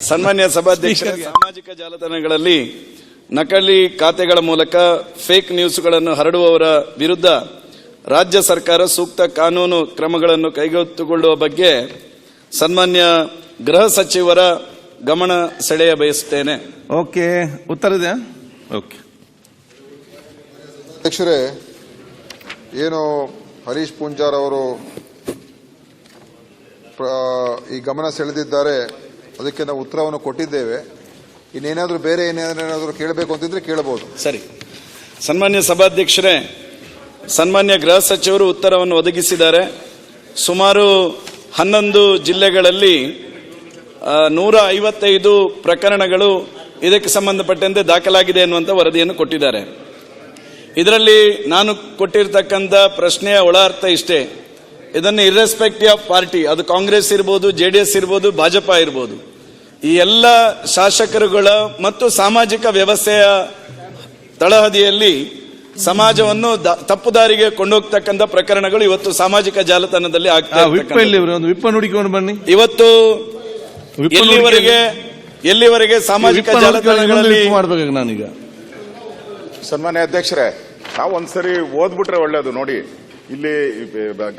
ಸನ್ಮಾನ್ಯ ಸಭಾಧ್ಯಕ್ಷ ಸಾಮಾಜಿಕ ಜಾಲತಾಣಗಳಲ್ಲಿ ನಕಲಿ ಖಾತೆಗಳ ಮೂಲಕ ಫೇಕ್ ನ್ಯೂಸ್ಗಳನ್ನು ಹರಡುವವರ ವಿರುದ್ಧ ರಾಜ್ಯ ಸರ್ಕಾರ ಸೂಕ್ತ ಕಾನೂನು ಕ್ರಮಗಳನ್ನು ಕೈಗೆತ್ತಿಕೊಳ್ಳುವ ಬಗ್ಗೆ ಸನ್ಮಾನ್ಯ ಗೃಹ ಸಚಿವರ ಗಮನ ಸೆಳೆಯ ಬಯಸುತ್ತೇನೆ. ಓಕೆ ಉತ್ತರ ಇದೆ? ಓಕೆ. ಅಧ್ಯಕ್ಷರೇ ಏನು ಹರೀಶ್ ಪೂಂಜಾರ್ ಅವರು ಈ ಗಮನ ಸೆಳೆದಿದ್ದಾರೆ ಅದಕ್ಕೆ ನಾವು ಉತ್ತರವನ್ನು ಕೊಟ್ಟಿದ್ದೇವೆ. ಇನ್ನೇನಾದರೂ ಬೇರೆ ಏನೇನಾದರೂ ಕೇಳಬೇಕು ಅಂತಿದ್ರೆ ಕೇಳಬಹುದು. ಸರಿ. ಸನ್ಮಾನ್ಯ ಸಭಾಧ್ಯಕ್ಷರೇ, ಸನ್ಮಾನ್ಯ ಗೃಹ ಸಚಿವರು ಉತ್ತರವನ್ನು ಒದಗಿಸಿದ್ದಾರೆ. ಸುಮಾರು ಹನ್ನೊಂದು ಜಿಲ್ಲೆಗಳಲ್ಲಿ ನೂರ ಐವತ್ತೈದು ಪ್ರಕರಣಗಳು ಇದಕ್ಕೆ ಸಂಬಂಧಪಟ್ಟಂತೆ ದಾಖಲಾಗಿದೆ ಎನ್ನುವಂಥ ವರದಿಯನ್ನು ಕೊಟ್ಟಿದ್ದಾರೆ. ಇದರಲ್ಲಿ ನಾನು ಕೊಟ್ಟಿರ್ತಕ್ಕಂಥ ಪ್ರಶ್ನೆಯ ಒಳ ಅರ್ಥ ಇಷ್ಟೇ. ಇದನ್ನು ಇರ್ರೆಸ್ಪೆಕ್ಟಿವ್ ಆಫ್ ಪಾರ್ಟಿ ಅದು ಕಾಂಗ್ರೆಸ್ ಇರ್ಬೋದು, ಜೆ ಡಿ ಎಸ್ ಇರ್ಬೋದು, ಭಾಜಪ ಇರ್ಬೋದು. ಈ ಎಲ್ಲ ಶಾಸಕರುಗಳ ಮತ್ತು ಸಾಮಾಜಿಕ ವ್ಯವಸ್ಥೆಯ ತಳಹದಿಯಲ್ಲಿ ಸಮಾಜವನ್ನು ತಪ್ಪು ದಾರಿಗೆ ಕೊಂಡೋಗ್ತಕ್ಕಂಥ ಪ್ರಕರಣಗಳು ಇವತ್ತು ಸಾಮಾಜಿಕ ಜಾಲತಾಣದಲ್ಲಿ ಆಗ್ತಾ ನುಡಿಕೊಂಡು ಬನ್ನಿ. ಇವತ್ತು ವಿಪ್ಪ ಎಲ್ಲಿವರೆಗೆ ಎಲ್ಲಿವರೆಗೆ ಸಾಮಾಜಿಕ ಜಾಲತಾಣಗಳಲ್ಲಿ ಮಾಡ್ಬೇಕು ನಾನೀಗ? ಸನ್ಮಾನ್ಯ ಅಧ್ಯಕ್ಷರೇ ನಾವು ಒಂದ್ಸರಿ ಓದ್ಬಿಟ್ರೆ ಒಳ್ಳೇದು ನೋಡಿ. ಇಲ್ಲಿ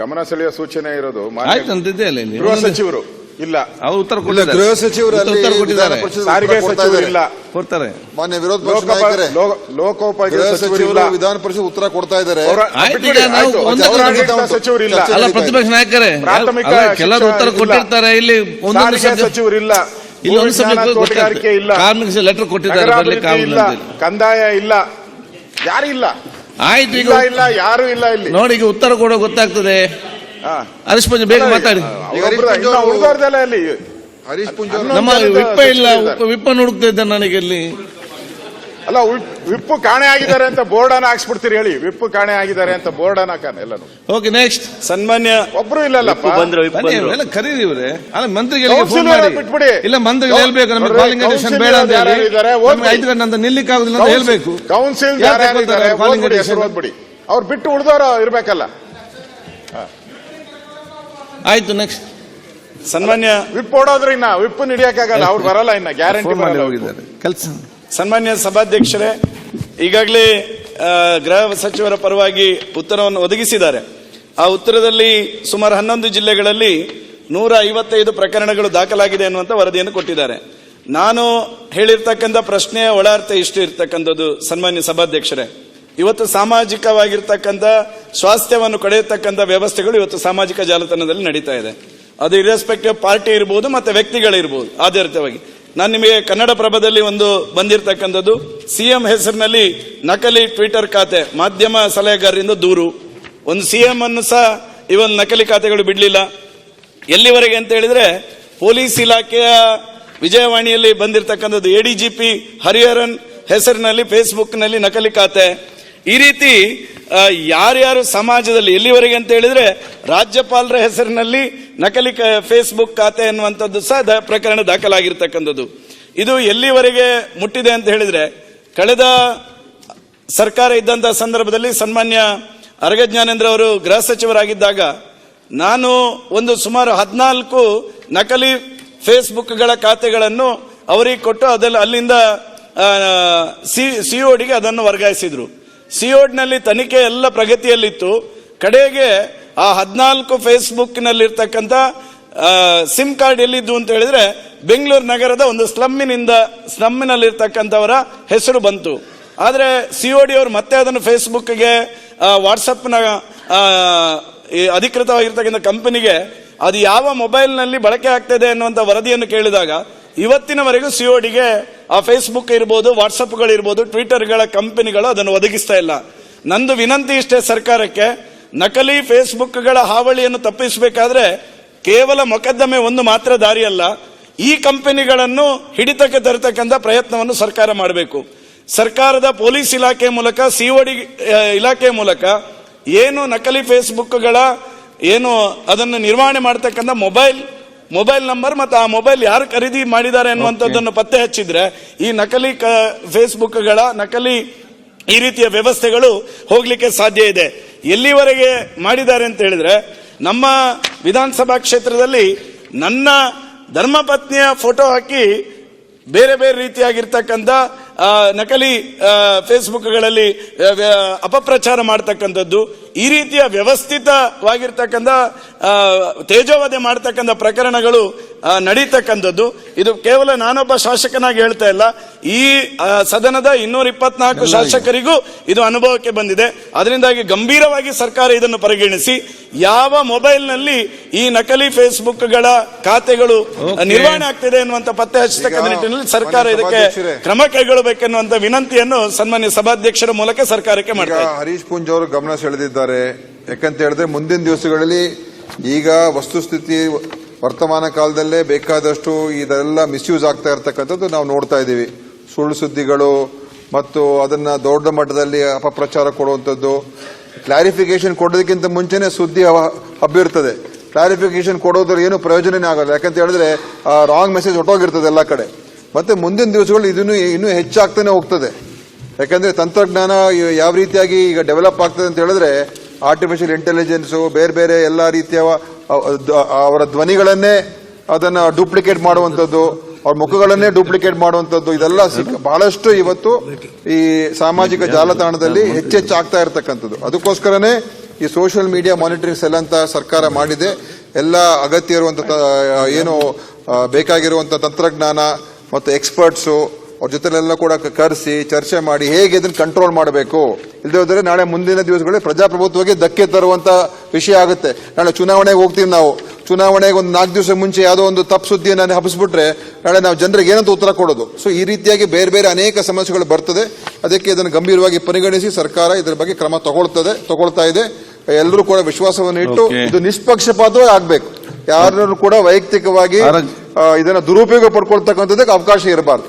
ಗಮನ ಸೆಳೆಯುವ ಸೂಚನೆ ಇರೋದು ಆಯ್ತು ಅಂತಿದ್ದೆ ಅಲ್ಲ ಇಲ್ಲಿ. ಗೃಹ ಸಚಿವರು. ಇಲ್ಲ. ಅವ್ರು ಉತ್ತರ ಇಲ್ಲ ಕೊಟ್ಟಿದ್ದಾರೆ. ಗೃಹ ಸಚಿವರು ಉತ್ತರ- ಅಲ್ಲಿ ಉತ್ತರ ವಿಧಾನ ಕೊಟ್ಟಿದ್ದಾರೆ ಪರಿಷತ್ ಸಾರಿಗೆ ಉತ್ತರ ಕೊಡ್ತಾ ಸಚಿವರು ಇದ್ದಾರೆ. ಇಲ್ಲ. ಕೊಡ್ತಾರೆ. ಮಾನ್ಯ ವಿರೋಧ ಪಕ್ಷ ಲೋಕೋಪ- ನಾಯಕರೇ ಲೋ- ಲೋಕೋಪಯೋಗಿ ಗೃಹ ಸಚಿವರು ಇಲ್ಲ. ವಿಧಾನ ಪರಿಷತ್ ಉತ್ತರ ಕೊಡ್ತಾ ಇದ್ದಾರೆ. ಅವ್ರ- ಆಯ್ತು, ಬಿಟ್ಬಿಡಿ, ಈಗ ನಾವು ಆಯ್ತು. ಪೌರಾಡಳಿತ ಒಂದು ಸಚಿವರು ಇಲ್ಲ. ಅಲ್ಲ ನಡೀತಾ ಪ್ರತಿಪಕ್ಷ ನಾಯಕರೇ ಪ್ರಾಥಮಿಕ ಅಲ್ಲ, ಕೆಲವರು ಶಿಕ್ಷಣ ಉತ್ತರ ಇಲ್ಲ. ಕೊಟ್ಟಿರ್ತಾರೆ. ಇಲ್ಲಿ ಒಂದೊಂದು ಸಾರಿಗೆ ಸಚಿವರು ಇಲ್ಲ. ಇಲ್ಲಿ ಒಂದು ಭೂವಿಜ್ಞಾನ, ಸಬ್ಜೆಕ್ಟ್ ತೋಟಗಾರಿಕೆ ಇಲ್ಲ. ಕಾರ್ಮಿಕ ಲೆಟರ್ ಕೊಟ್ಟಿದ್ದಾರೆ ಬರ್ಲಿಕ್ಕೆ ನಗರಾಭಿವೃದ್ಧಿ ಇಲ್ಲ. ಕಂದಾಯ ಇಲ್ಲ. ಯಾರು ಇಲ್ಲ. ಆಯ್ತು ಈಗ ಇಲ್ಲ ಇಲ್ಲ ಯಾರು ಇಲ್ಲ ಇಲ್ಲಿ. ನೋಡಿ ಈಗ ಉತ್ತರ ಕೊಡೋ ಗೊತ್ತಾಗ್ತದೆ. ಹರೀಶ್ ಪುಂಜ ಬೇಗ ಮಾತಾಡಿ. ಇನ್ನ ಇಲ್ಲಿ ಹರೀಶ್ ಪೂಂಜಾರ್ ನಮ್ಮ ವಿಪ್ಪ ಇಲ್ಲ ವಿಪ್ಪ ನುಡುಕ್ತಾ ಇದ್ದ ನನಗೆ ಇಲ್ಲಿ. ಅಲ್ಲ ವಿಪ್ಪು ಕಾಣೆ ಆಗಿದ್ದಾರೆ ಅಂತ ಬೋರ್ಡ್ ಅನ್ನ ಹಾಕ್ಸ್ಬಿಡ್ತೀರಿ ಹೇಳಿ. ವಿಪ್ಪು ಕಾಣೆ ಆಗಿದ್ದಾರೆ ಅಂತ ಬೋರ್ಡ್ ಅನ್ನ ಹಾಕಾನೆ ಎಲ್ಲಾನು. ಓಕೆ ನೆಕ್ಸ್ಟ್ ಸನ್ಮಾನ್ಯ ಒಬ್ರು ಇಲ್ಲಲ್ಲಪ್ಪ. ಬನ್ನಿ ಎಲ್ಲ ಕರೀರಿ ಇವ್ರೆ. ಅಲ್ಲ ಮಂತ್ರಿಗಳಿಗೆ ಫೋನ್ ಮಾಡಿ. ಬಿಟ್ಬಿಡಿ. ಇಲ್ಲ ಮಂತ್ರಿಗಳು ಹೇಳ್ಬೇಕು ನಮಗೆ ಕಾಲಿಂಗ್ ಅಟೆನ್ಷನ್ ಬೇಡ ಅಂತ ಯಾರ್ಯಾರಿದ್ದಾರೆ? ಐದು ಗಂಟೆ ಅಂತ ನಿಲ್ಲಿಕ್ಕೆ ಆಗುದಿಲ್ಲ ಅಂತ ಹೇಳ್ಬೇಕು. ಕೌನ್ಸಿಲ್ ಯಾರು ಯಾರು ಕಾಲಿಂಗ್ ಓದ್ಬಿಡಿ. ಅವ್ರು ಬಿಟ್ಟು ಉಳಿದವರು ಇರ್ಬೇಕಲ್ಲ. ಆಯ್ತು ನೆಕ್ಸ್ಟ್ ಸನ್ಮಾನ್ಯ ವಿಪ್ ಓಡೋದ್ರೆ ಇನ್ನ ವಿಪ್ ಹಿಡಿಯಕ್ಕಾಗಲ್ಲ ಅವ್ರು ಬರಲ್ಲ ಇನ್ನ ಗ್ಯಾರಂಟಿ ಬರಲ್ಲ ಹೋಗಿದ್ದಾರೆ. ಕೆಲಸ. ಸನ್ಮಾನ್ಯ ಸಭಾಧ್ಯಕ್ಷರೇ ಈಗಾಗಲೇ ಗೃಹ ಸಚಿವರ ಪರವಾಗಿ ಉತ್ತರವನ್ನು ಒದಗಿಸಿದ್ದಾರೆ. ಆ ಉತ್ತರದಲ್ಲಿ ಸುಮಾರು ಹನ್ನೊಂದು ಜಿಲ್ಲೆಗಳಲ್ಲಿ ನೂರ ಐವತ್ತೈದು ಪ್ರಕರಣಗಳು ದಾಖಲಾಗಿದೆ ಅನ್ನುವಂಥ ವರದಿಯನ್ನು ಕೊಟ್ಟಿದ್ದಾರೆ. ನಾನು ಹೇಳಿರ್ತಕ್ಕಂಥ ಪ್ರಶ್ನೆಯ ಒಳಾರ್ಥ ಇಷ್ಟು ಇರ್ತಕ್ಕಂಥದ್ದು ಸನ್ಮಾನ್ಯ ಸಭಾಧ್ಯಕ್ಷರೇ. ಇವತ್ತು ಸಾಮಾಜಿಕವಾಗಿರ್ತಕ್ಕಂಥ ಸ್ವಾಸ್ಥ್ಯವನ್ನು ಕಡೆಯತಕ್ಕಂಥ ವ್ಯವಸ್ಥೆಗಳು ಇವತ್ತು ಸಾಮಾಜಿಕ ಜಾಲತಾಣದಲ್ಲಿ ನಡೀತಾ ಇದೆ. ಅದು ಇರೆಸ್ಪೆಕ್ಟಿವ್ ಪಾರ್ಟಿ ಇರ್ಬೋದು ಮತ್ತು ವ್ಯಕ್ತಿಗಳಿರ್ಬೋದು ಆಧಾರಿತವಾಗಿ ನಾನು ನಿಮಗೆ ಕನ್ನಡ ಪ್ರಭದಲ್ಲಿ ಒಂದು ಬಂದಿರತಕ್ಕಂಥದ್ದು. ಸಿಎಂ ಹೆಸರಿನಲ್ಲಿ ನಕಲಿ ಟ್ವಿಟರ್ ಖಾತೆ, ಮಾಧ್ಯಮ ಸಲಹೆಗಾರರಿಂದ ದೂರು. ಒಂದು ಸಿ ಎಂ ಅನ್ನು ಸಹ ಈ ಒಂದು ನಕಲಿ ಖಾತೆಗಳು ಬಿಡಲಿಲ್ಲ. ಎಲ್ಲಿವರೆಗೆ ಅಂತ ಹೇಳಿದ್ರೆ ಪೊಲೀಸ್ ಇಲಾಖೆಯ ವಿಜಯವಾಣಿಯಲ್ಲಿ ಬಂದಿರತಕ್ಕಂಥದ್ದು ಪಿ ಹರಿಹರನ್ ಹೆಸರಿನಲ್ಲಿ ಫೇಸ್ಬುಕ್ನಲ್ಲಿ ನಕಲಿ ಖಾತೆ. ಈ ರೀತಿ ಯಾರ್ಯಾರು ಸಮಾಜದಲ್ಲಿ ಎಲ್ಲಿವರೆಗೆ ಅಂತ ಹೇಳಿದ್ರೆ, ರಾಜ್ಯಪಾಲರ ಹೆಸರಿನಲ್ಲಿ ನಕಲಿ ಫೇಸ್ಬುಕ್ ಖಾತೆ ಅನ್ನುವಂಥದ್ದು ಸಹ ಪ್ರಕರಣ ದಾಖಲಾಗಿರ್ತಕ್ಕಂಥದ್ದು. ಇದು ಎಲ್ಲಿವರೆಗೆ ಮುಟ್ಟಿದೆ ಅಂತ ಹೇಳಿದ್ರೆ, ಕಳೆದ ಸರ್ಕಾರ ಇದ್ದಂತಹ ಸಂದರ್ಭದಲ್ಲಿ ಸನ್ಮಾನ್ಯ ಅರಗ ಜ್ಞಾನೇಂದ್ರ ಅವರು ಗೃಹ ಸಚಿವರಾಗಿದ್ದಾಗ, ನಾನು ಒಂದು ಸುಮಾರು ಹದಿನಾಲ್ಕು ನಕಲಿ ಫೇಸ್ಬುಕ್ಗಳ ಖಾತೆಗಳನ್ನು ಅವರಿಗೆ ಕೊಟ್ಟು ಅದರಲ್ಲಿ ಅಲ್ಲಿಂದ ಸಿ ಸಿಒಡಿಗೆ ಅದನ್ನು ವರ್ಗಾಯಿಸಿದ್ರು. ಸಿಒಡ್ನಲ್ಲಿ ತನಿಖೆ ಎಲ್ಲ ಪ್ರಗತಿಯಲ್ಲಿತ್ತು. ಕಡೆಗೆ ಆ ಹದಿನಾಲ್ಕು ಫೇಸ್ಬುಕ್ನಲ್ಲಿರ್ತಕ್ಕಂಥ ಸಿಮ್ ಕಾರ್ಡ್ ಎಲ್ಲಿದ್ದು ಅಂತ ಹೇಳಿದ್ರೆ ಬೆಂಗಳೂರು ನಗರದ ಒಂದು ಸ್ಲಮ್ಮಿನಿಂದ, ಸ್ಲಮ್ಮಿನಲ್ಲಿರ್ತಕ್ಕಂಥವರ ಹೆಸರು ಬಂತು. ಆದರೆ ಸಿ ಒ ಡಿ ಅವರು ಮತ್ತೆ ಅದನ್ನು ಫೇಸ್ಬುಕ್ಗೆ ವಾಟ್ಸಪ್ನ ಅಧಿಕೃತವಾಗಿರ್ತಕ್ಕಂಥ ಕಂಪನಿಗೆ ಅದು ಯಾವ ಮೊಬೈಲ್ನಲ್ಲಿ ಬಳಕೆ ಆಗ್ತದೆ ಅನ್ನುವಂಥ ವರದಿಯನ್ನು ಕೇಳಿದಾಗ ಇವತ್ತಿನವರೆಗೂ ಸಿ ಒ ಡಿಗೆ ಆ ಫೇಸ್ಬುಕ್ ಇರ್ಬೋದು ವಾಟ್ಸಪ್ಗಳಿರ್ಬೋದು ಟ್ವಿಟರ್ಗಳ ಕಂಪನಿಗಳು ಅದನ್ನು ಒದಗಿಸ್ತಾ ಇಲ್ಲ. ನಂದು ವಿನಂತಿ ಇಷ್ಟೇ ಸರ್ಕಾರಕ್ಕೆ, ನಕಲಿ ಫೇಸ್ಬುಕ್ಗಳ ಹಾವಳಿಯನ್ನು ತಪ್ಪಿಸಬೇಕಾದ್ರೆ ಕೇವಲ ಮೊಕದ್ದಮೆ ಒಂದು ಮಾತ್ರ ದಾರಿಯಲ್ಲ, ಈ ಕಂಪನಿಗಳನ್ನು ಹಿಡಿತಕ್ಕೆ ತರತಕ್ಕಂಥ ಪ್ರಯತ್ನವನ್ನು ಸರ್ಕಾರ ಮಾಡಬೇಕು. ಸರ್ಕಾರದ ಪೊಲೀಸ್ ಇಲಾಖೆ ಮೂಲಕ, ಸಿಒಡಿ ಇಲಾಖೆ ಮೂಲಕ ಏನು ನಕಲಿ ಫೇಸ್ಬುಕ್ಗಳ ಏನು ಅದನ್ನು ನಿರ್ವಹಣೆ ಮಾಡ್ತಕ್ಕಂಥ ಮೊಬೈಲ್ ಮೊಬೈಲ್ ನಂಬರ್ ಮತ್ತು ಆ ಮೊಬೈಲ್ ಯಾರು ಖರೀದಿ ಮಾಡಿದ್ದಾರೆ ಅನ್ನುವಂಥದ್ದನ್ನು ಪತ್ತೆ ಹಚ್ಚಿದ್ರೆ ಈ ನಕಲಿ ಕ ಫೇಸ್ಬುಕ್ಗಳ ನಕಲಿ ಈ ರೀತಿಯ ವ್ಯವಸ್ಥೆಗಳು ಹೋಗ್ಲಿಕ್ಕೆ ಸಾಧ್ಯ ಇದೆ. ಎಲ್ಲಿವರೆಗೆ ಮಾಡಿದ್ದಾರೆ ಅಂತ ಹೇಳಿದ್ರೆ ನಮ್ಮ ವಿಧಾನಸಭಾ ಕ್ಷೇತ್ರದಲ್ಲಿ ನನ್ನ ಧರ್ಮಪತ್ನಿಯ ಫೋಟೋ ಹಾಕಿ ಬೇರೆ ಬೇರೆ ರೀತಿಯಾಗಿರ್ತಕ್ಕಂಥ ನಕಲಿ ಫೇಸ್ಬುಕ್ಗಳಲ್ಲಿ ಅಪಪ್ರಚಾರ ಮಾಡ್ತಕ್ಕಂಥದ್ದು ಈ ರೀತಿಯ ವ್ಯವಸ್ಥಿತವಾಗಿರ್ತಕ್ಕಂಥ ತೇಜೋವಧೆ ಮಾಡ್ತಕ್ಕಂಥ ಪ್ರಕರಣಗಳು ನಡೀತಕ್ಕಂಥದ್ದು. ಇದು ಕೇವಲ ನಾನೊಬ್ಬ ಶಾಸಕನಾಗಿ ಹೇಳ್ತಾ ಇಲ್ಲ. ಈ ಸದನದ ಇನ್ನೂರ ಇಪ್ಪತ್ನಾಲ್ಕು ಶಾಸಕರಿಗೂ ಇದು ಅನುಭವಕ್ಕೆ ಬಂದಿದೆ. ಅದರಿಂದಾಗಿ ಗಂಭೀರವಾಗಿ ಸರ್ಕಾರ ಇದನ್ನು ಪರಿಗಣಿಸಿ ಯಾವ ಮೊಬೈಲ್ನಲ್ಲಿ ಈ ನಕಲಿ ಫೇಸ್ಬುಕ್ಗಳ ಖಾತೆಗಳು. ನಿರ್ವಹಣೆ ಆಗ್ತಿದೆ ಎನ್ನುವಂತ ಪತ್ತೆ ಹಚ್ಚತಕ್ಕಂಥ ನಿಟ್ಟಿನಲ್ಲಿ ಸರ್ಕಾರ ಇದಕ್ಕೆ. ಕ್ರಮ ಕೈಗೊಳ್ಳಬೇಕೆನ್ನುವಂತ ವಿನಂತಿಯನ್ನು ಸನ್ಮಾನ್ಯ ಸಭಾಧ್ಯಕ್ಷರ ಮೂಲಕ ಸರ್ಕಾರಕ್ಕೆ ಮಾಡ್ತಾರೆ ಹರೀಶ್ ಪುಂಜ್ ಅವರು ಗಮನ ಸೆಳೆದಿದ್ದಾರೆ. ಯಾಕಂತ ಹೇಳಿದ್ರೆ ಮುಂದಿನ ದಿವಸಗಳಲ್ಲಿ ಈಗ ವಸ್ತುಸ್ಥಿತಿ ವರ್ತಮಾನ ಕಾಲದಲ್ಲೇ ಬೇಕಾದಷ್ಟು ಇದೆಲ್ಲ ಮಿಸ್ಯೂಸ್ ಆಗ್ತಾ ಇರ್ತಕ್ಕಂಥದ್ದು ನಾವು ನೋಡ್ತಾ ಇದ್ದೀವಿ. ಸುಳ್ಳು ಸುದ್ದಿಗಳು ಮತ್ತು ಅದನ್ನ ದೊಡ್ಡ ಮಟ್ಟದಲ್ಲಿ ಅಪಪ್ರಚಾರ ಕೊಡುವಂಥದ್ದು. ಕ್ಲಾರಿಫಿಕೇಶನ್ ಕೊಡೋದಕ್ಕಿಂತ ಮುಂಚೆನೆ ಸುದ್ದಿ ಹಬ್ಬಿರ್ತದೆ. ಕ್ಲಾರಿಫಿಕೇಶನ್ ಕೊಡೋದ್ರ ಏನು ಪ್ರಯೋಜನನೇ ಆಗಲ್ಲ. ಯಾಕಂತ ಹೇಳಿದ್ರೆ ರಾಂಗ್ ಮೆಸೇಜ್ ಹೊಟ್ಟೋಗಿರ್ತದೆ ಎಲ್ಲ ಕಡೆ. ಮತ್ತೆ ಮುಂದಿನ ದಿವಸಗಳು ಇದನ್ನು ಇನ್ನೂ ಹೆಚ್ಚಾಗ್ತಾನೆ ಹೋಗ್ತದೆ. ಯಾಕಂದ್ರೆ ತಂತ್ರಜ್ಞಾನ ಯಾವ ರೀತಿಯಾಗಿ ಈಗ ಡೆವಲಪ್ ಆಗ್ತದೆ ಅಂತ ಹೇಳಿದ್ರೆ ಆರ್ಟಿಫಿಷಿಯಲ್ ಇಂಟೆಲಿಜೆನ್ಸ್ ಬೇರೆ ಬೇರೆ ಎಲ್ಲ ರೀತಿಯ ಅವರ ಧ್ವನಿಗಳನ್ನೇ ಅದನ್ನ ಡೂಪ್ಲಿಕೇಟ್ ಮಾಡುವಂತದ್ದು ಅವ್ರ ಮುಖಗಳನ್ನೇ ಡೂಪ್ಲಿಕೇಟ್ ಮಾಡುವಂತದ್ದು ಇದೆಲ್ಲ ಸಿಕ್ಕ ಬಹಳಷ್ಟು ಇವತ್ತು ಈ ಸಾಮಾಜಿಕ ಜಾಲತಾಣದಲ್ಲಿ ಹೆಚ್ಚೆಚ್ಚು ಆಗ್ತಾ ಇರತಕ್ಕಂಥದ್ದು. ಅದಕ್ಕೋಸ್ಕರನೇ ಈ ಸೋಷಿಯಲ್ ಮೀಡಿಯಾ ಮಾನಿಟರಿಂಗ್ ಸೆಲ್ ಅಂತ ಸರ್ಕಾರ ಮಾಡಿದೆ. ಎಲ್ಲ ಅಗತ್ಯ ಇರುವಂತ ಏನು ಬೇಕಾಗಿರುವಂಥ ತಂತ್ರಜ್ಞಾನ ಮತ್ತು ಎಕ್ಸ್ಪರ್ಟ್ಸು ಅವ್ರ ಜೊತೆಲೆಲ್ಲ ಕೂಡ ಕರೆಸಿ ಚರ್ಚೆ ಮಾಡಿ ಹೇಗೆ ಇದನ್ನು ಕಂಟ್ರೋಲ್ ಮಾಡಬೇಕು? ಇಲ್ಲದೆ ಹೋದರೆ ನಾಳೆ ಮುಂದಿನ ದಿವಸಗಳಲ್ಲಿ ಪ್ರಜಾಪ್ರಭುತ್ವಕ್ಕೆ ಧಕ್ಕೆ ತರುವಂತ ವಿಷಯ ಆಗುತ್ತೆ. ನಾಳೆ ಚುನಾವಣೆಗೆ ಹೋಗ್ತೀವಿ ನಾವು. ಚುನಾವಣೆಗೆ ಒಂದು ನಾಲ್ಕು ದಿವಸ ಮುಂಚೆ ಯಾವುದೋ ಒಂದು ತಪ್ಪು ಸುದ್ದಿಯನ್ನು ಹಬ್ಬಿಸ್ಬಿಟ್ರೆ ನಾಳೆ ನಾವು ಜನರಿಗೆ ಏನಂತ ಉತ್ತರ ಕೊಡೋದು. ಸೊ ಈ ರೀತಿಯಾಗಿ ಬೇರೆ ಬೇರೆ ಅನೇಕ ಸಮಸ್ಯೆಗಳು ಬರ್ತದೆ. ಅದಕ್ಕೆ ಇದನ್ನು ಗಂಭೀರವಾಗಿ ಪರಿಗಣಿಸಿ ಸರ್ಕಾರ ಇದರ ಬಗ್ಗೆ ಕ್ರಮ ತಗೊಳ್ತದೆ ತಗೊಳ್ತಾ ಇದೆ. ಎಲ್ಲರೂ ಕೂಡ ವಿಶ್ವಾಸವನ್ನು ಇಟ್ಟು ಇದು ನಿಷ್ಪಕ್ಷಪಾತವಾಗಿ ಆಗ್ಬೇಕು. ಯಾರನ್ನು ಕೂಡ ವೈಯಕ್ತಿಕವಾಗಿ ಇದನ್ನ ದುರುಪಯೋಗ ಪಡ್ಕೊಳ್ತಕ್ಕಂಥದ್ದಕ್ಕೆ ಅವಕಾಶ ಇರಬಾರ್ದು.